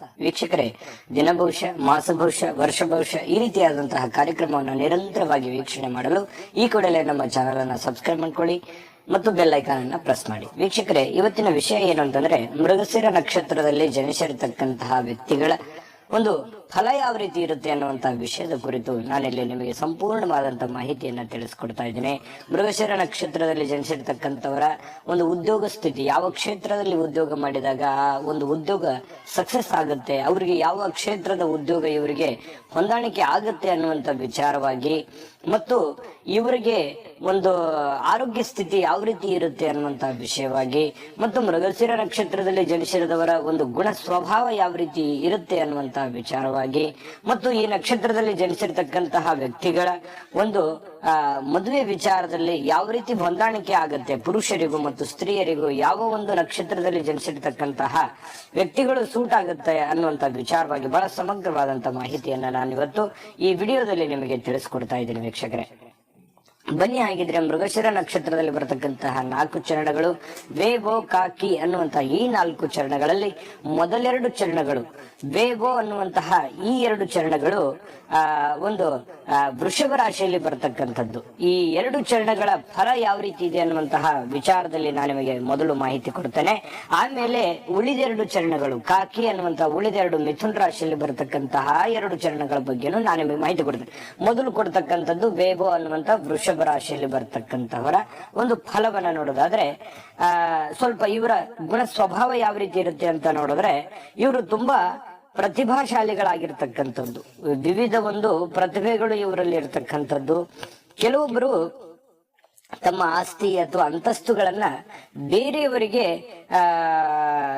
ವೀಕ್ಷಕರೇ, ದಿನಭವಿಷ್ಯ, ಮಾಸಭವಿಷ್ಯ ಮಾಸ ಭವಿಷ್ಯ ವರ್ಷ ಭವಿಷ್ಯ ಈ ರೀತಿಯಾದಂತಹ ಕಾರ್ಯಕ್ರಮವನ್ನು ನಿರಂತರವಾಗಿ ವೀಕ್ಷಣೆ ಮಾಡಲು ಈ ಕೂಡಲೇ ನಮ್ಮ ಚಾನೆಲ್ ಅನ್ನ ಸಬ್ಸ್ಕ್ರೈಬ್ ಮಾಡ್ಕೊಳ್ಳಿ ಮತ್ತು ಬೆಲ್ ಐಕಾನ್ ಅನ್ನ ಪ್ರೆಸ್ ಮಾಡಿ. ವೀಕ್ಷಕರೇ, ಇವತ್ತಿನ ವಿಷಯ ಏನು ಅಂತಂದ್ರೆ ಮೃಗಶಿರ ನಕ್ಷತ್ರದಲ್ಲಿ ಜನಿಸಿರತಕ್ಕಂತಹ ವ್ಯಕ್ತಿಗಳ ಒಂದು ಫಲ ಯಾವ ರೀತಿ ಇರುತ್ತೆ ಅನ್ನುವಂತಹ ವಿಷಯದ ಕುರಿತು ನಾನಿಲ್ಲಿ ನಿಮಗೆ ಸಂಪೂರ್ಣವಾದಂತಹ ಮಾಹಿತಿಯನ್ನ ತಿಳಿಸ್ಕೊಡ್ತಾ ಇದ್ದೇನೆ. ಮೃಗಶಿರ ನಕ್ಷತ್ರದಲ್ಲಿ ಜನಿಸಿರ್ತಕ್ಕಂಥವರ ಒಂದು ಉದ್ಯೋಗ ಸ್ಥಿತಿ, ಯಾವ ಕ್ಷೇತ್ರದಲ್ಲಿ ಉದ್ಯೋಗ ಮಾಡಿದಾಗ ಆ ಒಂದು ಉದ್ಯೋಗ ಸಕ್ಸಸ್ ಆಗುತ್ತೆ, ಅವರಿಗೆ ಯಾವ ಕ್ಷೇತ್ರದ ಉದ್ಯೋಗ ಇವರಿಗೆ ಹೊಂದಾಣಿಕೆ ಆಗುತ್ತೆ ಅನ್ನುವಂಥ ವಿಚಾರವಾಗಿ, ಮತ್ತು ಇವರಿಗೆ ಒಂದು ಆರೋಗ್ಯ ಸ್ಥಿತಿ ಯಾವ ರೀತಿ ಇರುತ್ತೆ ಅನ್ನುವಂತಹ ವಿಷಯವಾಗಿ, ಮತ್ತು ಮೃಗಶಿರ ನಕ್ಷತ್ರದಲ್ಲಿ ಜನಿಸಿರದವರ ಒಂದು ಗುಣ ಸ್ವಭಾವ ಯಾವ ರೀತಿ ಇರುತ್ತೆ ಅನ್ನುವಂತಹ ವಿಚಾರವಾಗಿ ಮತ್ತು ಈ ನಕ್ಷತ್ರದಲ್ಲಿ ಜನಿಸಿರ್ತಕ್ಕಂತಹ ವ್ಯಕ್ತಿಗಳ ಒಂದು, ಆ, ಮದುವೆ ವಿಚಾರದಲ್ಲಿ ಯಾವ ರೀತಿ ಹೊಂದಾಣಿಕೆ ಆಗುತ್ತೆ, ಪುರುಷರಿಗೂ ಮತ್ತು ಸ್ತ್ರೀಯರಿಗೂ ಯಾವ ಒಂದು ನಕ್ಷತ್ರದಲ್ಲಿ ಜನಿಸಿರ್ತಕ್ಕಂತಹ ವ್ಯಕ್ತಿಗಳು ಸೂಟ್ ಆಗುತ್ತೆ ಅನ್ನುವಂತ ವಿಚಾರವಾಗಿ ಬಹಳ ಸಮಗ್ರವಾದಂತಹ ಮಾಹಿತಿಯನ್ನ ನಾನು ಇವತ್ತು ಈ ವಿಡಿಯೋದಲ್ಲಿ ನಿಮಗೆ ತಿಳಿಸ್ಕೊಡ್ತಾ ಇದ್ದೀನಿ ವೀಕ್ಷಕರೇ. ಬನ್ನಿ ಆಗಿದ್ರೆ ಮೃಗಶಿರ ನಕ್ಷತ್ರದಲ್ಲಿ ಬರತಕ್ಕಂತಹ ನಾಲ್ಕು ಚರಣಗಳು ವೇವೋ ಕಾಕಿ ಅನ್ನುವಂತಹ ಈ ನಾಲ್ಕು ಚರಣಗಳಲ್ಲಿ ಮೊದಲೆರಡು ಚರಣಗಳು. ವೇವೋ ಅನ್ನುವಂತಹ ಈ ಎರಡು ಚರಣಗಳು, ಆ, ಒಂದು ವೃಷಭ ರಾಶಿಯಲ್ಲಿ ಬರತಕ್ಕಂಥದ್ದು. ಈ ಎರಡು ಚರಣಗಳ ಫಲ ಯಾವ ರೀತಿ ಇದೆ ಅನ್ನುವಂತಹ ವಿಚಾರದಲ್ಲಿ ನಾನು ನಿಮಗೆ ಮೊದಲು ಮಾಹಿತಿ ಕೊಡ್ತೇನೆ. ಆಮೇಲೆ ಉಳಿದೆರಡು ಚರಣಗಳು, ಕಾಕಿ ಅನ್ನುವಂತಹ ಉಳಿದೆರಡು ಮಿಥುನ್ ರಾಶಿಯಲ್ಲಿ ಬರತಕ್ಕಂತಹ ಎರಡು ಚರಣಗಳ ಬಗ್ಗೆನೂ ನಾನು ನಿಮಗೆ ಮಾಹಿತಿ ಕೊಡ್ತೇನೆ. ಮೊದಲು ಕೊಡ್ತಕ್ಕಂಥದ್ದು ವೇಗೋ ಅನ್ನುವಂತಹ ವೃಷಭ ರಾಶಿಯಲ್ಲಿ ಬರ್ತಕ್ಕಂಥವರ ಒಂದು ಫಲವನ್ನ ನೋಡೋದಾದ್ರೆ, ಆ, ಸ್ವಲ್ಪ ಇವರ ಗುಣ ಸ್ವಭಾವ ಯಾವ ರೀತಿ ಇರುತ್ತೆ ಅಂತ ನೋಡಿದ್ರೆ, ಇವರು ತುಂಬಾ ಪ್ರತಿಭಾಶಾಲಿಗಳಾಗಿರ್ತಕ್ಕಂಥದ್ದು. ವಿವಿಧ ಒಂದು ಪ್ರತಿಭೆಗಳು ಇವರಲ್ಲಿ ಇರ್ತಕ್ಕಂಥದ್ದು. ಕೆಲವೊಬ್ಬರು ತಮ್ಮ ಆಸ್ತಿ ಅಥವಾ ಅಂತಸ್ತುಗಳನ್ನ ಬೇರೆಯವರಿಗೆ, ಆ,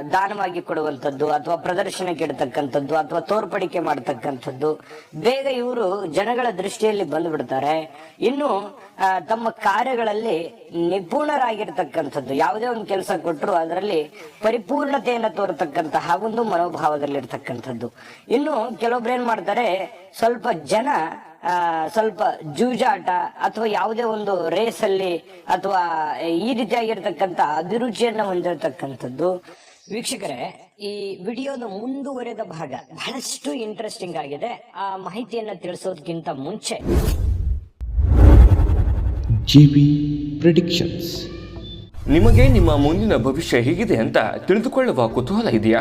ದಾನವಾಗಿ ಕೊಡುವಂಥದ್ದು ಅಥವಾ ಪ್ರದರ್ಶನಕ್ಕೆ ಇಡತಕ್ಕಂಥದ್ದು ಅಥವಾ ತೋರ್ಪಡಿಕೆ ಮಾಡತಕ್ಕಂಥದ್ದು. ಬೇಗ ಇವರು ಜನಗಳ ದೃಷ್ಟಿಯಲ್ಲಿ ಬಂದ್ಬಿಡ್ತಾರೆ. ಇನ್ನು ತಮ್ಮ ಕಾರ್ಯಗಳಲ್ಲಿ ನಿಪುಣರಾಗಿರ್ತಕ್ಕಂಥದ್ದು. ಯಾವುದೇ ಒಂದು ಕೆಲಸ ಕೊಟ್ಟರು ಅದರಲ್ಲಿ ಪರಿಪೂರ್ಣತೆಯನ್ನು ತೋರತಕ್ಕಂತಹ ಒಂದು ಮನೋಭಾವದಲ್ಲಿರ್ತಕ್ಕಂಥದ್ದು. ಇನ್ನು ಕೆಲವೊಬ್ರು ಏನ್ ಮಾಡ್ತಾರೆ, ಸ್ವಲ್ಪ ಜನ ಸ್ವಲ್ಪ ಜೂಜಾಟ ಅಥವಾ ಯಾವುದೇ ಒಂದು ರೇಸ್ ಅಲ್ಲಿ ಅಥವಾ ಈ ರೀತಿಯಾಗಿರ್ತಕ್ಕಂಥ ಅಭಿರುಚಿಯನ್ನ ಹೊಂದಿರತಕ್ಕಂಥದ್ದು. ವೀಕ್ಷಕರೇ ಈ ವಿಡಿಯೋದ ಮುಂದುವರೆದ ಭಾಗ ಬಹಳಷ್ಟು ಇಂಟ್ರೆಸ್ಟಿಂಗ್ ಆಗಿದೆ. ಆ ಮಾಹಿತಿಯನ್ನ ತಿಳಿಸೋದಕ್ಕಿಂತ ಮುಂಚೆ. ಜಿಬಿ ಪ್ರಿಡಿಕ್ಷನ್ಸ್ ನಿಮಗೆ ನಿಮ್ಮ ಮುಂದಿನ ಭವಿಷ್ಯ ಹೇಗಿದೆ ಅಂತ ತಿಳಿದುಕೊಳ್ಳುವ ಕುತೂಹಲ ಇದೆಯಾ?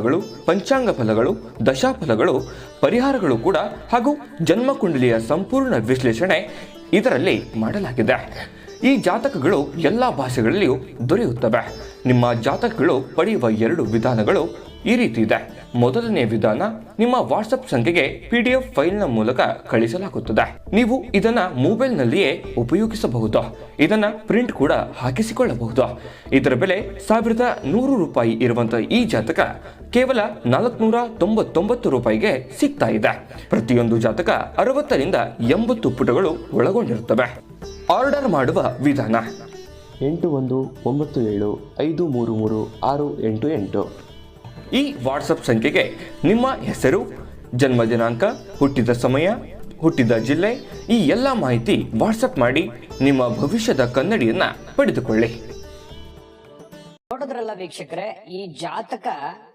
ಪಂಚಾಂಗ ಫಲಗಳು ದಶಾಫಲಗಳು, ಪರಿಹಾರಗಳು ಕೂಡ ಹಾಗೂ ಜನ್ಮಕುಂಡಲಿಯ ಸಂಪೂರ್ಣ ವಿಶ್ಲೇಷಣೆ ಇದರಲ್ಲಿ ಮಾಡಲಾಗಿದೆ. ಈ ಜಾತಕಗಳು ಎಲ್ಲ ಭಾಷೆಗಳಲ್ಲಿಯೂ ದೊರೆಯುತ್ತವೆ. ನಿಮ್ಮ ಜಾತಕಗಳು ಪಡೆಯುವ ಎರಡು ವಿಧಾನಗಳು ಈ ರೀತಿ ಇದೆ. ಮೊದಲನೇ ವಿಧಾನ, ನಿಮ್ಮ ವಾಟ್ಸಪ್ ಸಂಖ್ಯೆಗೆ ಪಿ ಡಿ ಎಫ್ ಫೈಲ್ನ ಮೂಲಕ ಕಳಿಸಲಾಗುತ್ತದೆ. ನೀವು ಇದನ್ನ ಮೊಬೈಲ್ನಲ್ಲಿಯೇ ಉಪಯೋಗಿಸಬಹುದು. ಇದನ್ನ ಪ್ರಿಂಟ್ ಕೂಡ ಹಾಕಿಸಿಕೊಳ್ಳಬಹುದು. ಇದರ ಬೆಲೆ ಸಾವಿರದ ನೂರು ರೂಪಾಯಿ ಇರುವಂತಹ ಈ ಜಾತಕ ಕೇವಲ ನಾಲ್ಕುನೂರ ತೊಂಬತ್ತೊಂಬತ್ತು ರೂಪಾಯಿಗೆ ಸಿಗ್ತಾ ಇದೆ. ಪ್ರತಿಯೊಂದು ಜಾತಕ ಅರವತ್ತರಿಂದ ಎಂಬತ್ತು ಪುಟಗಳು ಒಳಗೊಂಡಿರುತ್ತವೆ. ಆರ್ಡರ್ ಮಾಡುವ ವಿಧಾನ. ಎಂಟು ಒಂದು ಒಂಬತ್ತು ಏಳು ಐದು ಮೂರು ಮೂರು ಆರು ಎಂಟು ಎಂಟು. ಈ ವಾಟ್ಸಪ್ ಸಂಖ್ಯೆಗೆ ನಿಮ್ಮ ಹೆಸರು ಜನ್ಮ ದಿನಾಂಕ ಹುಟ್ಟಿದ ಸಮಯ ಹುಟ್ಟಿದ ಜಿಲ್ಲೆ ಈ ಎಲ್ಲ ಮಾಹಿತಿ ವಾಟ್ಸಪ್ ಮಾಡಿ ನಿಮ್ಮ ಭವಿಷ್ಯದ ಕನ್ನಡಿಯನ್ನ ಪಡೆದುಕೊಳ್ಳಿ. ನೋಡಿದ್ರಲ್ಲ ವೀಕ್ಷಕರೇ ಈ ಜಾತಕ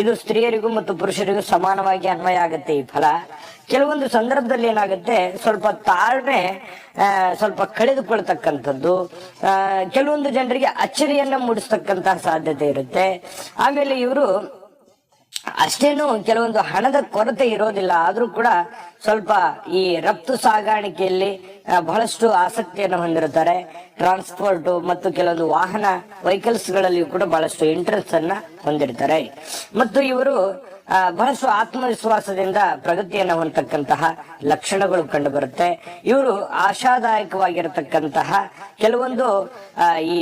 ಇದು ಸ್ತ್ರೀಯರಿಗೂ ಮತ್ತು ಪುರುಷರಿಗೂ ಸಮಾನವಾಗಿ ಅನ್ವಯ ಆಗುತ್ತೆ ಈ ಫಲ. ಕೆಲವೊಂದು ಸಂದರ್ಭದಲ್ಲಿ ಏನಾಗುತ್ತೆ, ಸ್ವಲ್ಪ ತಾಳ್ಮೆ ಸ್ವಲ್ಪ ಕಳೆದುಕೊಳ್ತಕ್ಕಂಥದ್ದು ಕೆಲವೊಂದು ಜನರಿಗೆ ಅಚ್ಚರಿಯನ್ನ ಮೂಡಿಸ್ತಕ್ಕಂತಹ ಸಾಧ್ಯತೆ ಇರುತ್ತೆ. ಆಮೇಲೆ ಇವರು ಅಷ್ಟೇನು ಕೆಲವೊಂದು ಹಣದ ಕೊರತೆ ಇರೋದಿಲ್ಲ. ಆದ್ರೂ ಕೂಡ ಸ್ವಲ್ಪ ಈ ರಫ್ತು ಸಾಗಾಣಿಕೆಯಲ್ಲಿ ಬಹಳಷ್ಟು ಆಸಕ್ತಿಯನ್ನು ಹೊಂದಿರುತ್ತಾರೆ. ಟ್ರಾನ್ಸ್ಪೋರ್ಟ್ ಮತ್ತು ಕೆಲವೊಂದು ವಾಹನ ವೆಹಿಕಲ್ಸ್ಗಳಲ್ಲಿ ಕೂಡ ಬಹಳಷ್ಟು ಇಂಟ್ರೆಸ್ಟ್ ಅನ್ನ ಹೊಂದಿರ್ತಾರೆ ಮತ್ತು ಇವರು ಬಹಳಷ್ಟು ಆತ್ಮವಿಶ್ವಾಸದಿಂದ ಪ್ರಗತಿಯನ್ನು ಹೊಂದತಕ್ಕಂತಹ ಲಕ್ಷಣಗಳು ಕಂಡು ಬರುತ್ತೆ ಇವರು ಆಶಾದಾಯಕವಾಗಿರತಕ್ಕಂತಹ ಕೆಲವೊಂದು ಈ,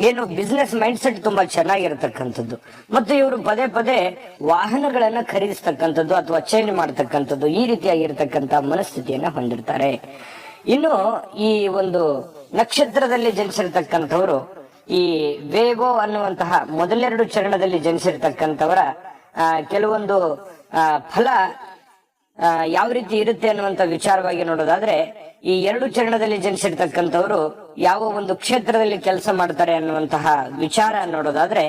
ಏನು ಬಿಸ್ನೆಸ್ ಮೈಂಡ್ ಸೆಟ್ ತುಂಬಾ ಚೆನ್ನಾಗಿರತಕ್ಕಂಥದ್ದು. ಮತ್ತು ಇವರು ಪದೇ ಪದೇ ವಾಹನಗಳನ್ನ ಖರೀದಿಸ್ತಕ್ಕಂಥದ್ದು ಅಥವಾ ಚೇಂಜ್ ಮಾಡತಕ್ಕಂಥದ್ದು ಈ ರೀತಿಯಾಗಿರ್ತಕ್ಕಂತಹ ಮನಸ್ಥಿತಿಯನ್ನ ಹೊಂದಿರ್ತಾರೆ. ಇನ್ನು ಈ ಒಂದು ನಕ್ಷತ್ರದಲ್ಲಿ ಜನಿಸಿರ್ತಕ್ಕಂಥವರು ಈ ವೇಗೋ ಅನ್ನುವಂತಹ ಮೊದಲೆರಡು ಚರಣದಲ್ಲಿ ಜನಿಸಿರ್ತಕ್ಕಂಥವರ ಕೆಲವೊಂದು ಫಲ ಯಾವ ರೀತಿ ಇರುತ್ತೆ ಅನ್ನುವಂತ ವಿಚಾರವಾಗಿ ನೋಡೋದಾದ್ರೆ ಈ ಎರಡು ಚರಣದಲ್ಲಿ ಜನಿಸಿರ್ತಕ್ಕಂಥವ್ರು ಯಾವ ಒಂದು ಕ್ಷೇತ್ರದಲ್ಲಿ ಕೆಲಸ ಮಾಡ್ತಾರೆ ಅನ್ನುವಂತಹ ವಿಚಾರ ನೋಡೋದಾದ್ರೆ,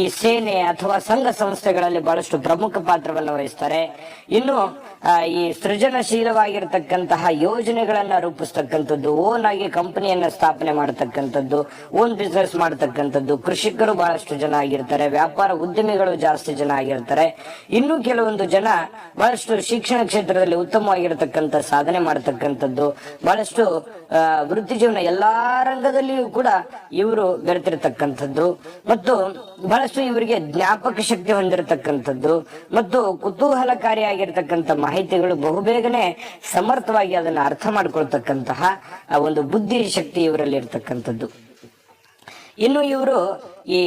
ಈ ಸೇನೆ ಅಥವಾ ಸಂಘ ಸಂಸ್ಥೆಗಳಲ್ಲಿ ಬಹಳಷ್ಟು ಪ್ರಮುಖ ಪಾತ್ರವನ್ನು ವಹಿಸ್ತಾರೆ. ಇನ್ನು ಈ ಸೃಜನಶೀಲವಾಗಿರ್ತಕ್ಕಂತಹ ಯೋಜನೆಗಳನ್ನ ರೂಪಿಸ್ತಕ್ಕಂಥದ್ದು, ಓನ್ ಆಗಿ ಕಂಪನಿಯನ್ನ ಸ್ಥಾಪನೆ ಮಾಡತಕ್ಕಂಥದ್ದು, ಓನ್ ಬಿಸ್ನೆಸ್ ಮಾಡತಕ್ಕಂಥದ್ದು, ಕೃಷಿಕರು ಬಹಳಷ್ಟು ಜನ ಆಗಿರ್ತಾರೆ, ವ್ಯಾಪಾರ ಉದ್ಯಮಿಗಳು ಜಾಸ್ತಿ ಜನ ಆಗಿರ್ತಾರೆ. ಇನ್ನು ಕೆಲವೊಂದು ಜನ ಬಹಳಷ್ಟು ಶಿಕ್ಷಣ ಕ್ಷೇತ್ರದಲ್ಲಿ ಉತ್ತಮವಾಗಿರತಕ್ಕಂಥ ಸಾಧನೆ ಮಾಡತಕ್ಕಂಥದ್ದು, ಬಹಳಷ್ಟು ವೃತ್ತಿ ಜೀವನ ಎಲ್ಲಾ ರಂಗದಲ್ಲಿಯೂ ಕೂಡ ಇವರು ಬೆರೆತಿರ್ತಕ್ಕಂಥದ್ದು. ಮತ್ತು ಬಹಳಷ್ಟು ಇವರಿಗೆ ಜ್ಞಾಪಕ ಶಕ್ತಿ ಹೊಂದಿರತಕ್ಕಂಥದ್ದು. ಮತ್ತು ಕುತೂಹಲಕಾರಿಯಾಗಿರ್ತಕ್ಕಂಥ ಮಾಹಿತಿಗಳು ಬಹುಬೇಗನೆ ಸಮರ್ಥವಾಗಿ ಅದನ್ನು ಅರ್ಥ ಮಾಡ್ಕೊಳ್ತಕ್ಕಂತಹ ಒಂದು ಬುದ್ಧಿ ಶಕ್ತಿ ಇವರಲ್ಲಿ ಇರ್ತಕ್ಕಂಥದ್ದು. ಇನ್ನು ಇವರು ಈ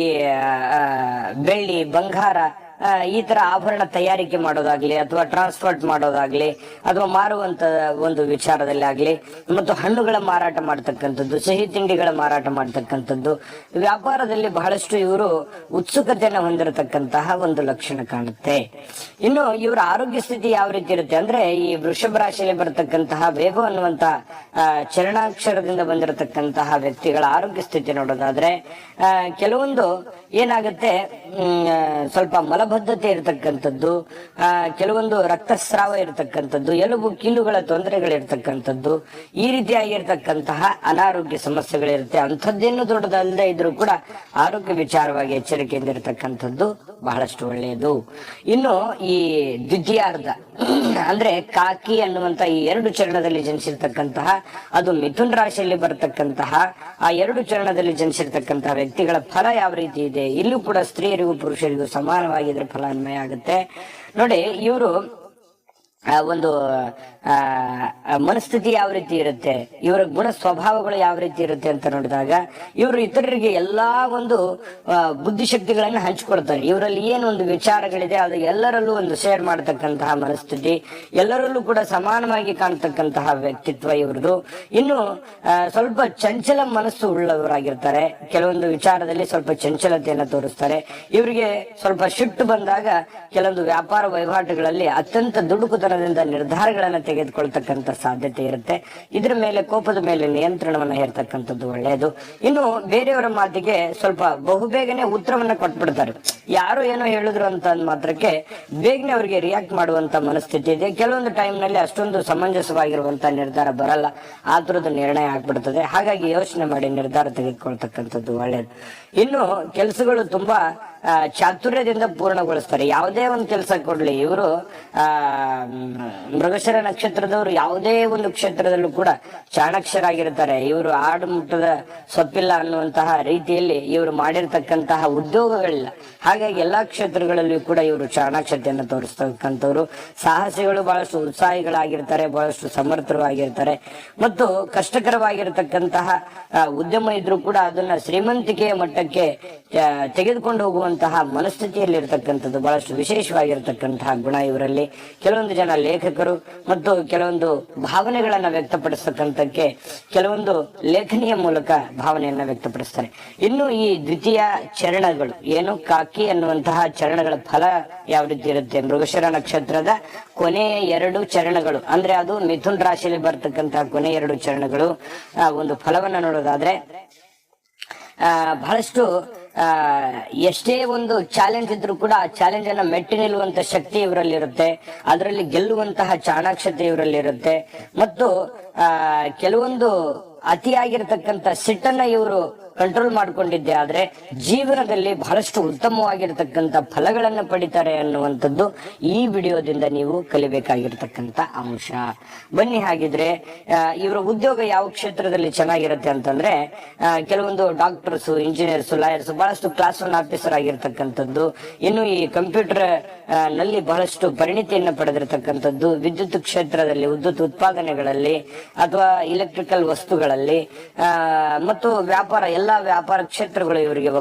ಬೆಳ್ಳಿ ಬಂಗಾರ ಈ ತರ ಆಭರಣ ತಯಾರಿಕೆ ಮಾಡೋದಾಗ್ಲಿ ಅಥವಾ ಟ್ರಾನ್ಸ್ಪೋರ್ಟ್ ಮಾಡೋದಾಗ್ಲಿ ಅಥವಾ ಮಾರುವಂತ ಒಂದು ವಿಚಾರದಲ್ಲಿ ಆಗ್ಲಿ ಮತ್ತು ಹಣ್ಣುಗಳ ಮಾರಾಟ ಮಾಡ್ತಕ್ಕಂಥದ್ದು ಸಿಹಿ ತಿಂಡಿಗಳ ಮಾರಾಟ ಮಾಡ್ತಕ್ಕಂಥದ್ದು ವ್ಯಾಪಾರದಲ್ಲಿ ಬಹಳಷ್ಟು ಇವರು ಉತ್ಸುಕತೆಯನ್ನು ಹೊಂದಿರತಕ್ಕಂತಹ ಒಂದು ಲಕ್ಷಣ ಕಾಣುತ್ತೆ. ಇನ್ನು ಇವರ ಆರೋಗ್ಯ ಸ್ಥಿತಿ ಯಾವ ರೀತಿ ಇರುತ್ತೆ ಅಂದ್ರೆ ಈ ವೃಷಭ ರಾಶಿಯಲ್ಲಿ ಬರತಕ್ಕಂತಹ ವೇಗ ಅನ್ನುವಂತ ಆ, ಚರಣಾಕ್ಷರದಿಂದ ಬಂದಿರತಕ್ಕಂತಹ ವ್ಯಕ್ತಿಗಳ ಆರೋಗ್ಯ ಸ್ಥಿತಿ ನೋಡೋದಾದ್ರೆ ಕೆಲವೊಂದು ಏನಾಗುತ್ತೆ ಸ್ವಲ್ಪ ಆ, ಸ್ವಲ್ಪ ಮಲಬದ್ಧತೆ ಇರತಕ್ಕಂಥದ್ದು ಕೆಲವೊಂದು ರಕ್ತಸ್ರಾವ ಇರತಕ್ಕಂಥದ್ದು, ಎಲುಬು ಕೀಲುಗಳ ತೊಂದರೆಗಳಿರ್ತಕ್ಕಂಥದ್ದು, ಈ ರೀತಿಯಾಗಿರ್ತಕ್ಕಂತಹ ಅನಾರೋಗ್ಯ ಸಮಸ್ಯೆಗಳಿರುತ್ತೆ. ಅಂಥದ್ದೇನು ದೊಡ್ಡದಲ್ಲದೆ ಇದ್ರೂ ಕೂಡ ಆರೋಗ್ಯ ವಿಚಾರವಾಗಿ ಎಚ್ಚರಿಕೆಯಿಂದ ಇರತಕ್ಕಂಥದ್ದು ಬಹಳಷ್ಟು ಒಳ್ಳೆಯದು. ಇನ್ನು ಈ ದ್ವಿತೀಯಾರ್ಧ, ಅಂದ್ರೆ ಕಾಕಿ ಅನ್ನುವಂತ ಈ ಎರಡು ಚರಣದಲ್ಲಿ ಜನಿಸಿರ್ತಕ್ಕಂತಹ, ಅದು ಮಿಥುನ್ ರಾಶಿಯಲ್ಲಿ ಬರತಕ್ಕಂತಹ, ಆ ಎರಡು ಚರಣದಲ್ಲಿ ಜನಿಸಿರ್ತಕ್ಕಂತಹ ವ್ಯಕ್ತಿಗಳ ಫಲ ಯಾವ ರೀತಿ ಇದೆ? ಇಲ್ಲೂ ಕೂಡ ಸ್ತ್ರೀಯರಿಗೂ ಪುರುಷರಿಗೂ ಸಮಾನವಾಗಿ ಇದ್ರ ಫಲ ಅನ್ವಯ ಆಗುತ್ತೆ ನೋಡಿ ಇವರು ಒಂದು, ಆ ಆ ಮನಸ್ಥಿತಿ ಯಾವ ರೀತಿ ಇರುತ್ತೆ, ಇವರ ಗುಣ ಸ್ವಭಾವಗಳು ಯಾವ ರೀತಿ ಇರುತ್ತೆ ಅಂತ ನೋಡಿದಾಗ, ಇವರು ಇತರರಿಗೆ ಎಲ್ಲಾ ಒಂದು ಬುದ್ಧಿಶಕ್ತಿಗಳನ್ನು ಹಂಚಿಕೊಡ್ತಾರೆ. ಇವರಲ್ಲಿ ಏನೊಂದು ವಿಚಾರಗಳಿದೆ, ಅದು ಎಲ್ಲರಲ್ಲೂ ಒಂದು ಶೇರ್ ಮಾಡತಕ್ಕಂತಹ ಮನಸ್ಥಿತಿ, ಎಲ್ಲರಲ್ಲೂ ಕೂಡ ಸಮಾನವಾಗಿ ಕಾಣ್ತಕ್ಕಂತಹ ವ್ಯಕ್ತಿತ್ವ ಇವ್ರದ್ದು. ಇನ್ನು ಸ್ವಲ್ಪ ಚಂಚಲ ಮನಸ್ಸು ಉಳ್ಳವರಾಗಿರ್ತಾರೆ. ಕೆಲವೊಂದು ವಿಚಾರದಲ್ಲಿ ಸ್ವಲ್ಪ ಚಂಚಲತೆಯನ್ನು ತೋರಿಸ್ತಾರೆ. ಇವರಿಗೆ ಸ್ವಲ್ಪ ಶಿಟ್ಟು ಬಂದಾಗ, ಕೆಲವೊಂದು ವ್ಯಾಪಾರ ವಹಿವಾಟುಗಳಲ್ಲಿ ಅತ್ಯಂತ ದುಡುಕುತನದಿಂದ ನಿರ್ಧಾರಗಳನ್ನು ತೆಗೆದುಕೊಳ್ತಕ್ಕಂತ ಸಾಧ್ಯತೆ ಇರುತ್ತೆ. ಇದ್ರ ಮೇಲೆ ಕೋಪದ ಮೇಲೆ ನಿಯಂತ್ರಣವನ್ನು ಹೇರ್ತಕ್ಕಂಥದ್ದು ಒಳ್ಳೆಯದು. ಇನ್ನು ಬೇರೆಯವರ ಮಾತಿಗೆ ಸ್ವಲ್ಪ ಬಹುಬೇಗನೆ ಉತ್ತರವನ್ನ ಕೊಟ್ಬಿಡ್ತಾರೆ. ಯಾರು ಏನೋ ಹೇಳಿದ್ರು ಅಂತ ಮಾತ್ರಕ್ಕೆ ಬೇಗನೆ ಅವರಿಗೆ ರಿಯಾಕ್ಟ್ ಮಾಡುವಂತ ಮನಸ್ಥಿತಿ ಇದೆ. ಕೆಲವೊಂದು ಟೈಮ್ನಲ್ಲಿ ಅಷ್ಟೊಂದು ಸಮಂಜಸವಾಗಿರುವಂತ ನಿರ್ಧಾರ ಬರಲ್ಲ. ಆತರದ ನಿರ್ಣಯ ಆಗ್ಬಿಡ್ತದೆ. ಹಾಗಾಗಿ ಯೋಚನೆ ಮಾಡಿ ನಿರ್ಧಾರ ತೆಗೆದುಕೊಳ್ತಕ್ಕಂಥದ್ದು ಒಳ್ಳೆಯದು ಇನ್ನು ಕೆಲಸಗಳು ತುಂಬಾ ಚಾತುರ್ಯದಿಂದ ಪೂರ್ಣಗೊಳಿಸ್ತಾರೆ. ಯಾವುದೇ ಒಂದು ಕೆಲಸ ಕೊಡ್ಲಿ, ಇವರು, ಆ ಮೃಗಶಿರ ನಕ್ಷತ್ರದವರು ಯಾವುದೇ ಒಂದು ಕ್ಷೇತ್ರದಲ್ಲೂ ಕೂಡ ಚಾಣಾಕ್ಷರಾಗಿರ್ತಾರೆ ಇವರು ಆಡು ಮುಟ್ಟದ ಸೊಪ್ಪಿಲ್ಲ ಅನ್ನುವಂತಹ ರೀತಿಯಲ್ಲಿ ಇವರು ಮಾಡಿರ್ತಕ್ಕಂತಹ ಉದ್ಯೋಗಗಳಿಲ್ಲ. ಹಾಗಾಗಿ ಎಲ್ಲಾ ಕ್ಷೇತ್ರಗಳಲ್ಲಿಯೂ ಕೂಡ ಇವರು ಚಾಣಾಕ್ಷತೆಯನ್ನು ತೋರಿಸ್ತಕ್ಕಂಥವ್ರು. ಸಾಹಸಿಗಳು ಬಹಳಷ್ಟು ಉತ್ಸಾಹಿಗಳಾಗಿರ್ತಾರೆ, ಬಹಳಷ್ಟು ಸಮರ್ಥವಾಗಿರ್ತಾರೆ ಮತ್ತು ಕಷ್ಟಕರವಾಗಿರತಕ್ಕಂತಹ ಉದ್ಯಮ ಇದ್ರೂ ಕೂಡ ಅದನ್ನ ಶ್ರೀಮಂತಿಕೆಯ ಮಟ್ಟಕ್ಕೆ ತೆಗೆದುಕೊಂಡು ಹೋಗುವಂತಹ ಮನಸ್ಥಿತಿಯಲ್ಲಿರ್ತಕ್ಕಂಥದ್ದು ಬಹಳಷ್ಟು ವಿಶೇಷವಾಗಿರತಕ್ಕಂತಹ ಗುಣ ಇವರಲ್ಲಿ. ಕೆಲವೊಂದು ಜನ ಲೇಖಕರು ಮತ್ತು ಕೆಲವೊಂದು ಭಾವನೆಗಳನ್ನ ವ್ಯಕ್ತಪಡಿಸತಕ್ಕಂಥಕ್ಕೆ ಕೆಲವೊಂದು ಲೇಖನಿಯ ಮೂಲಕ ಭಾವನೆಯನ್ನ ವ್ಯಕ್ತಪಡಿಸ್ತಾರೆ. ಇನ್ನು ಈ ದ್ವಿತೀಯ ಚರಣಗಳು ಏನು ಕಾಕಿ ಅನ್ನುವಂತಹ ಚರಣಗಳ ಫಲ ಯಾವ ರೀತಿ ಇರುತ್ತೆ? ಮೃಗಶಿರ ನಕ್ಷತ್ರದ ಕೊನೆಯ ಎರಡು ಚರಣಗಳು ಅಂದ್ರೆ ಅದು ಮಿಥುನ್ ರಾಶಿಯಲ್ಲಿ ಬರ್ತಕ್ಕಂತಹ ಕೊನೆಯ ಎರಡು ಚರಣಗಳು ಒಂದು ಫಲವನ್ನ ನೋಡೋದಾದ್ರೆ ಆ, ಬಹಳಷ್ಟು ಎಷ್ಟೇ ಒಂದು ಚಾಲೆಂಜ್ ಇದ್ರೂ ಕೂಡ ಆ ಚಾಲೆಂಜ್ ಅನ್ನ ಮೆಟ್ಟಿ ನಿಲ್ಲುವಂತ ಶಕ್ತಿ ಇವರಲ್ಲಿರುತ್ತೆ. ಅದರಲ್ಲಿ ಗೆಲ್ಲುವಂತಹ ಚಾಣಾಕ್ಷತೆ ಇವರಲ್ಲಿರುತ್ತೆ. ಮತ್ತು ಕೆಲವೊಂದು ಅತಿಯಾಗಿರ್ತಕ್ಕಂಥ ಸಿಟ್ಟನ್ನ ಇವರು ಕಂಟ್ರೋಲ್ ಮಾಡ್ಕೊಂಡಿದ್ದೆ. ಆದ್ರೆ ಜೀವನದಲ್ಲಿ ಬಹಳಷ್ಟು ಉತ್ತಮವಾಗಿರ್ತಕ್ಕಂಥ ಫಲಗಳನ್ನು ಪಡಿತಾರೆ ಅನ್ನುವಂಥದ್ದು ಈ ವಿಡಿಯೋದಿಂದ ನೀವು ಕಲಿಬೇಕಾಗಿರ್ತಕ್ಕಂಥ ಅಂಶ. ಬನ್ನಿ ಹಾಗಿದ್ರೆ ಇವರ ಉದ್ಯೋಗ ಯಾವ ಕ್ಷೇತ್ರದಲ್ಲಿ ಚೆನ್ನಾಗಿರುತ್ತೆ ಅಂತಂದ್ರೆ ಕೆಲವೊಂದು ಡಾಕ್ಟರ್ಸ್ ಇಂಜಿನಿಯರ್ಸ್ ಲಾಯರ್ಸ್ ಬಹಳಷ್ಟು ಕ್ಲಾಸ್ ಒನ್ ಆಫೀಸರ್ ಆಗಿರ್ತಕ್ಕಂಥದ್ದು. ಇನ್ನು ಈ ಕಂಪ್ಯೂಟರ್ನಲ್ಲಿ ಬಹಳಷ್ಟು ಪರಿಣಿತಿಯನ್ನು ಪಡೆದಿರತಕ್ಕಂಥದ್ದು. ವಿದ್ಯುತ್ ಕ್ಷೇತ್ರದಲ್ಲಿ, ವಿದ್ಯುತ್ ಉತ್ಪಾದನೆಗಳಲ್ಲಿ ಅಥವಾ ಇಲೆಕ್ಟ್ರಿಕಲ್ ವಸ್ತುಗಳಲ್ಲಿ. ಆ, ಮತ್ತು ವ್ಯಾಪಾರ ಎಲ್ಲಾ ವ್ಯಾಪಾರ ಕ್ಷೇತ್ರಗಳು ಇವರಿಗೆ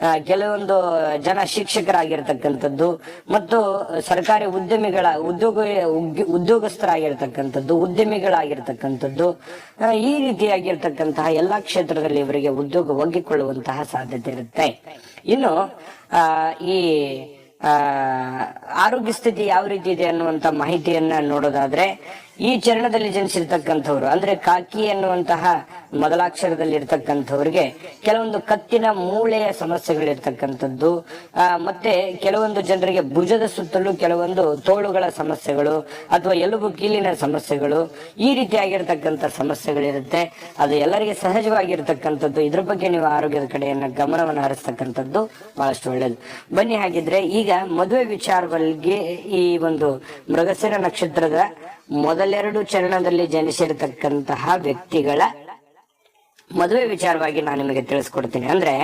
ಆ, ಕೆಲವೊಂದು ಜನ ಶಿಕ್ಷಕರಾಗಿರ್ತಕ್ಕಂಥದ್ದು ಮತ್ತು ಸರ್ಕಾರಿ ಉದ್ಯಮಿಗಳ ಉದ್ಯೋಗ ಉದ್ಯೋಗಸ್ಥರಾಗಿರ್ತಕ್ಕಂಥದ್ದು ಉದ್ಯಮಿಗಳಾಗಿರ್ತಕ್ಕಂಥದ್ದು ಈ ರೀತಿಯಾಗಿರ್ತಕ್ಕಂತಹ ಎಲ್ಲಾ ಕ್ಷೇತ್ರದಲ್ಲಿ ಇವರಿಗೆ ಉದ್ಯೋಗ ಒಗ್ಗಿಕೊಳ್ಳುವಂತಹ ಸಾಧ್ಯತೆ ಇರುತ್ತೆ. ಇನ್ನು ಈ ಆರೋಗ್ಯ ಸ್ಥಿತಿ ಯಾವ ರೀತಿ ಇದೆ ಅನ್ನುವಂತ ಮಾಹಿತಿಯನ್ನ ನೋಡೋದಾದ್ರೆ ಈ ಚರಣದಲ್ಲಿ ಜನಿಸಿರ್ತಕ್ಕಂಥವ್ರು, ಅಂದ್ರೆ ಕಾಕಿ ಎನ್ನುವಂತಹ ಮೊದಲಾಕ್ಷರದಲ್ಲಿ ಇರ್ತಕ್ಕಂಥವ್ರಿಗೆ ಕೆಲವೊಂದು ಕತ್ತಿನ ಮೂಳೆಯ ಸಮಸ್ಯೆಗಳಿರ್ತಕ್ಕಂಥದ್ದು ಮತ್ತೆ ಕೆಲವೊಂದು ಜನರಿಗೆ ಭುಜದ ಸುತ್ತಲೂ ಕೆಲವೊಂದು ತೋಳುಗಳ ಸಮಸ್ಯೆಗಳು ಅಥವಾ ಎಲುಬು ಕೀಲಿನ ಸಮಸ್ಯೆಗಳು ಈ ರೀತಿಯಾಗಿರ್ತಕ್ಕಂಥ ಸಮಸ್ಯೆಗಳಿರುತ್ತೆ. ಅದು ಎಲ್ಲರಿಗೆ ಸಹಜವಾಗಿರ್ತಕ್ಕಂಥದ್ದು. ಇದ್ರ ಬಗ್ಗೆ ನೀವು ಆರೋಗ್ಯದ ಕಡೆಯನ್ನ ಗಮನವನ್ನು ಹರಿಸ್ತಕ್ಕಂಥದ್ದು ಬಹಳಷ್ಟು ಒಳ್ಳೇದು. ಬನ್ನಿ ಹಾಗಿದ್ರೆ ಈಗ ಮದುವೆ ವಿಚಾರವಾಗಿ ಈ ಒಂದು ಮೃಗಸಿರ ನಕ್ಷತ್ರದ ಮೊದಲೆರಡು ಚರಣದಲ್ಲಿ ಜನಿಸಿರತಕ್ಕಂತಹ ವ್ಯಕ್ತಿಗಳ ಮದುವೆ ವಿಚಾರವಾಗಿ ನಾನು ನಿಮಗೆ ತಿಳಿಸ್ಕೊಡ್ತೀನಿ. ಅಂದ್ರೆ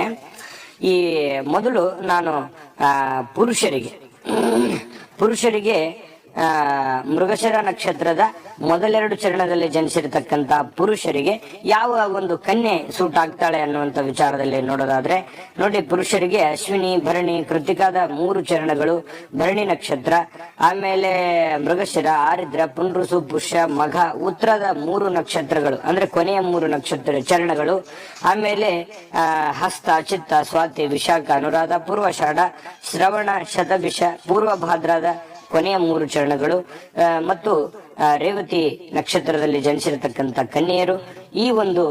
ಈ ಮೊದಲು ನಾನು ಆ, ಪುರುಷರಿಗೆ ಪುರುಷರಿಗೆ ಮೃಗಶಿರ ನಕ್ಷತ್ರದ ಮೊದಲೆರಡು ಚರಣದಲ್ಲಿ ಜನಿಸಿರತಕ್ಕಂತ ಪುರುಷರಿಗೆ ಯಾವ ಒಂದು ಕನ್ಯೆ ಸೂಟ್ ಆಗ್ತಾಳೆ ಅನ್ನುವಂತ ವಿಚಾರದಲ್ಲಿ ನೋಡೋದಾದ್ರೆ, ನೋಡಿ ಪುರುಷರಿಗೆ ಅಶ್ವಿನಿ, ಭರಣಿ, ಕೃತಿಕಾದ ಮೂರು ಚರಣಗಳು, ಭರಣಿ ನಕ್ಷತ್ರ, ಆಮೇಲೆ ಮೃಗಶಿರ, ಆರಿದ್ರ ಪುನರುಸು ಪುಷ್ಯ, ಮಘ, ಉತ್ತರದ ಮೂರು ನಕ್ಷತ್ರಗಳು, ಅಂದ್ರೆ ಕೊನೆಯ ಮೂರು ನಕ್ಷತ್ರ ಚರಣಗಳು. ಆಮೇಲೆ ಹಸ್ತ, ಚಿತ್ತ, ಸ್ವಾತಿ, ವಿಶಾಖ, ಅನುರಾಧ, ಪೂರ್ವಷಾಢ, ಶ್ರವಣ, ಶತಭಿಷ ಪೂರ್ವ ಭಾದ್ರದ ಕೊನೆಯ ಮೂರು ಚರಣಗಳು ಮತ್ತು ರೇವತಿ ನಕ್ಷತ್ರದಲ್ಲಿ ಜನಿಸಿರತಕ್ಕಂತ ಕನ್ಯೆಯರು ಈ ಒಂದು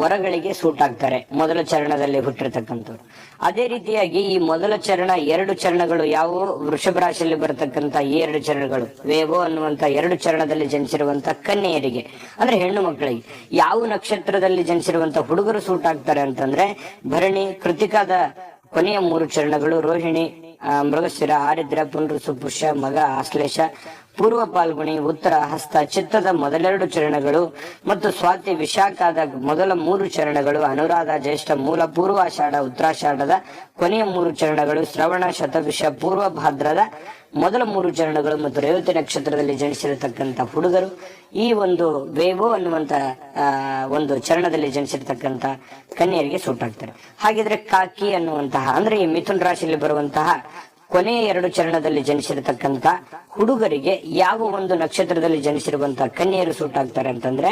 ವರಗಳಿಗೆ ಸೂಟ್ ಆಗ್ತಾರೆ ಮೊದಲ ಚರಣದಲ್ಲಿ ಹುಟ್ಟಿರ್ತಕ್ಕಂಥವ್ರು. ಅದೇ ರೀತಿಯಾಗಿ ಈ ಮೊದಲ ಚರಣ ಎರಡು ಚರಣಗಳು ಯಾವುವು? ವೃಷಭ ರಾಶಿಯಲ್ಲಿ ಬರತಕ್ಕಂತ ಈ ಎರಡು ಚರಣಗಳು. ವೇವೋ ಅನ್ನುವಂತ ಎರಡು ಚರಣದಲ್ಲಿ ಜನಿಸಿರುವಂತ ಕನ್ಯೆಯರಿಗೆ, ಅಂದ್ರೆ ಹೆಣ್ಣು ಮಕ್ಕಳಿಗೆ. ಯಾವ ನಕ್ಷತ್ರದಲ್ಲಿ ಜನಿಸಿರುವಂತ ಹುಡುಗರು ಸೂಟ್ ಆಗ್ತಾರೆ ಅಂತಂದ್ರೆ ಭರಣಿ, ಕೃತಿಕಾದ ಕೊನೆಯ ಮೂರು ಚರಣಗಳು ರೋಹಿಣಿ ಮೃಗಶಿರ, ಆರಿದ್ರ ಪುನರುಸು ಪುಷ್ಯ, ಮಗ, ಆಶ್ಲೇಷ, ಪೂರ್ವ ಪಾಲ್ಗುಣಿ, ಉತ್ತರ ಹಸ್ತ, ಚಿತ್ತದ ಮೊದಲೆರಡು ಚರಣಗಳು ಮತ್ತು ಸ್ವಾತಿ ವಿಶಾಖದ ಮೊದಲ ಮೂರು ಚರಣಗಳು, ಅನುರಾಧ, ಜ್ಯೇಷ್ಠ, ಮೂಲ, ಪೂರ್ವಾಷಾಢ, ಉತ್ತರಾಷಾಢದ ಕೊನೆಯ ಮೂರು ಚರಣಗಳು, ಶ್ರವಣ, ಶತವಿಷ, ಪೂರ್ವ ಭಾದ್ರದ ಮೊದಲ ಮೂರು ಚರಣಗಳು ಮತ್ತು ರೇವತಿ ನಕ್ಷತ್ರದಲ್ಲಿ ಜನಿಸಿರತಕ್ಕಂಥ ಹುಡುಗರು ಈ ಒಂದು ವೇವೋ ಅನ್ನುವಂತ ಆ, ಒಂದು ಚರಣದಲ್ಲಿ ಜನಿಸಿರತಕ್ಕಂತ ಕನ್ಯರಿಗೆ ಸೂಟ್ ಆಗ್ತಾರೆ. ಹಾಗಿದ್ರೆ ಕಾಕಿ ಅನ್ನುವಂತಹ ಅಂದ್ರೆ ಈ ಮಿಥುನ್ ರಾಶಿಯಲ್ಲಿ ಬರುವಂತಹ ಕೊನೆಯ ಎರಡು ಚರಣದಲ್ಲಿ ಜನಿಸಿರತಕ್ಕಂತ ಹುಡುಗರಿಗೆ ಯಾವ ಒಂದು ನಕ್ಷತ್ರದಲ್ಲಿ ಜನಿಸಿರುವಂತಹ ಸೂಟ್ ಆಗ್ತಾರೆ ಅಂತಂದ್ರೆ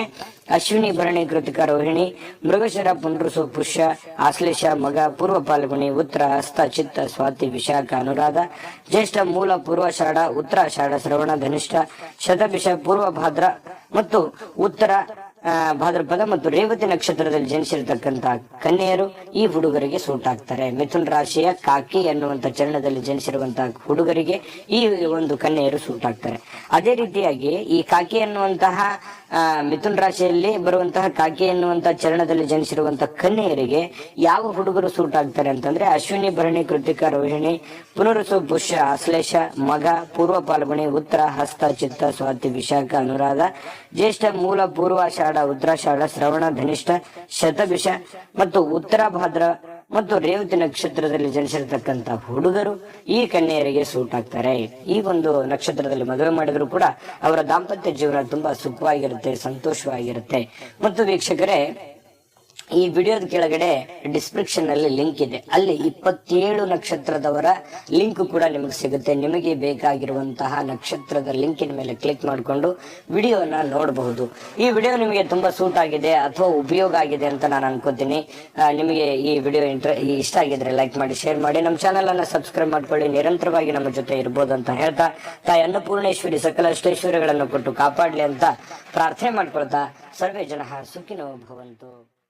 ಅಶ್ವಿನಿ, ಭರಣಿ, ಕೃತಿಕ, ರೋಹಿಣಿ, ಮೃಗಶರ ಪುನರುಸು ಪುಷ್ಯ, ಆಶ್ಲೇಷ, ಮಗ, ಪೂರ್ವ ಪಾಲ್ಗುಣಿ, ಉತ್ತರ, ಹಸ್ತ, ಚಿತ್ತ, ಸ್ವಾತಿ, ವಿಶಾಖ, ಅನುರಾಧ, ಜ್ಯೇಷ್ಠ, ಮೂಲ ಪೂರ್ವಾಷಾಢ ಉತ್ತರಾಷಾಢ ಶ್ರವಣ, ಧನಿಷ್ಠ, ಶತಭಿಷ, ಪೂರ್ವ, ಭಾದ್ರ ಮತ್ತು ಉತ್ತರ ಭಾದ್ರಪದ ಮತ್ತು ರೇವತಿ ನಕ್ಷತ್ರದಲ್ಲಿ ಜನಿಸಿರ್ತಕ್ಕಂತ ಕನ್ಯೆಯರು ಈ ಹುಡುಗರಿಗೆ ಸೂಟ್ ಆಗ್ತಾರೆ ಮಿಥುನ್ ರಾಶಿಯ ಕಾಕಿ ಎನ್ನುವಂತ ಚರಣದಲ್ಲಿ ಜನಿಸಿರುವಂತಹ ಹುಡುಗರಿಗೆ ಈ ಒಂದು ಕನ್ಯೆಯರು ಸೂಟ್ ಆಗ್ತಾರೆ ಅದೇ ರೀತಿಯಾಗಿ ಈ ಕಾಕಿ ಎನ್ನುವಂತಹ ಮಿಥುನ್ ರಾಶಿಯಲ್ಲಿ ಬರುವಂತಹ ಕಾಕಿ ಎನ್ನುವಂತಹ ಚರಣದಲ್ಲಿ ಜನಿಸಿರುವಂತಹ ಕನ್ಯೆಯರಿಗೆ ಯಾವ ಹುಡುಗರು ಸೂಟ್ ಆಗ್ತಾರೆ ಅಂತಂದ್ರೆ ಅಶ್ವಿನಿ, ಭರಣಿ, ಕೃತಿಕ, ರೋಹಿಣಿ, ಪುನರಸು, ಪುಷ್ಯ ಆಶ್ಲೇಷ ಮಗ, ಪೂರ್ವ ಪಾಲ್ಗುಣಿ, ಉತ್ತರ, ಹಸ್ತ, ಚಿತ್ತ, ಸ್ವಾತಿ, ವಿಶಾಖ, ಅನುರಾಧ, ಜ್ಯೇಷ್ಠ, ಮೂಲ ಪೂರ್ವಾಷಾಢ ಉತ್ತರಾಷಾಢ ಶ್ರವಣ, ಧನಿಷ್ಠ, ಶತಭಿಷ ಮತ್ತು ಉತ್ತರ ಭಾದ್ರ ಮತ್ತು ರೇವತಿ ನಕ್ಷತ್ರದಲ್ಲಿ ಜನಿಸಿರತಕ್ಕಂತ ಹುಡುಗರು ಈ ಕನ್ಯೆಯರಿಗೆ ಸೂಟ್ ಆಗ್ತಾರೆ. ಈ ಒಂದು ನಕ್ಷತ್ರದಲ್ಲಿ ಮದುವೆ ಮಾಡಿದ್ರು ಕೂಡ ಅವರ ದಾಂಪತ್ಯ ಜೀವನ ತುಂಬಾ ಸುಖವಾಗಿರುತ್ತೆ, ಸಂತೋಷವಾಗಿರುತ್ತೆ. ಮತ್ತು ವೀಕ್ಷಕರೇ ಈ ವಿಡಿಯೋದ ಕೆಳಗಡೆ ಡಿಸ್ಕ್ರಿಪ್ಷನ್ ಅಲ್ಲಿ ಲಿಂಕ್ ಇದೆ. ಅಲ್ಲಿ ಇಪ್ಪತ್ತೇಳು ನಕ್ಷತ್ರದವರ ಲಿಂಕ್ ಕೂಡ ನಿಮಗೆ ಸಿಗುತ್ತೆ. ನಿಮಗೆ ಬೇಕಾಗಿರುವಂತಹ ನಕ್ಷತ್ರದ ಲಿಂಕಿನ ಮೇಲೆ ಕ್ಲಿಕ್ ಮಾಡಿಕೊಂಡು ವಿಡಿಯೋನ ನೋಡಬಹುದು. ಈ ವಿಡಿಯೋ ನಿಮಗೆ ತುಂಬಾ ಸೂಟ್ ಆಗಿದೆ ಅಥವಾ ಉಪಯೋಗ ಆಗಿದೆ ಅಂತ ನಾನು ಅನ್ಕೋತೀನಿ. ನಿಮಗೆ ಈ ವಿಡಿಯೋ ಇಂಟ್ರ ಇಷ್ಟ ಆಗಿದ್ರೆ ಲೈಕ್ ಮಾಡಿ ಶೇರ್ ಮಾಡಿ. ನಮ್ಮ ಚಾನಲ್ ಅನ್ನ ಸಬ್ಸ್ಕ್ರೈಬ್ ಮಾಡ್ಕೊಳ್ಳಿ. ನಿರಂತರವಾಗಿ ನಮ್ಮ ಜೊತೆ ಇರ್ಬೋದು ಅಂತ ಹೇಳ್ತಾ, ತಾಯಿ ಅನ್ನಪೂರ್ಣೇಶ್ವರಿ ಸಕಲ ಅಷ್ಟೈಶ್ವರ್ಯಗಳನ್ನು ಕೊಟ್ಟು ಕಾಪಾಡ್ಲಿ ಅಂತ ಪ್ರಾರ್ಥನೆ ಮಾಡ್ಕೊಳ್ತಾ, ಸರ್ವೇ ಜನ ಸುಖಿನೋ ಭವಂತು.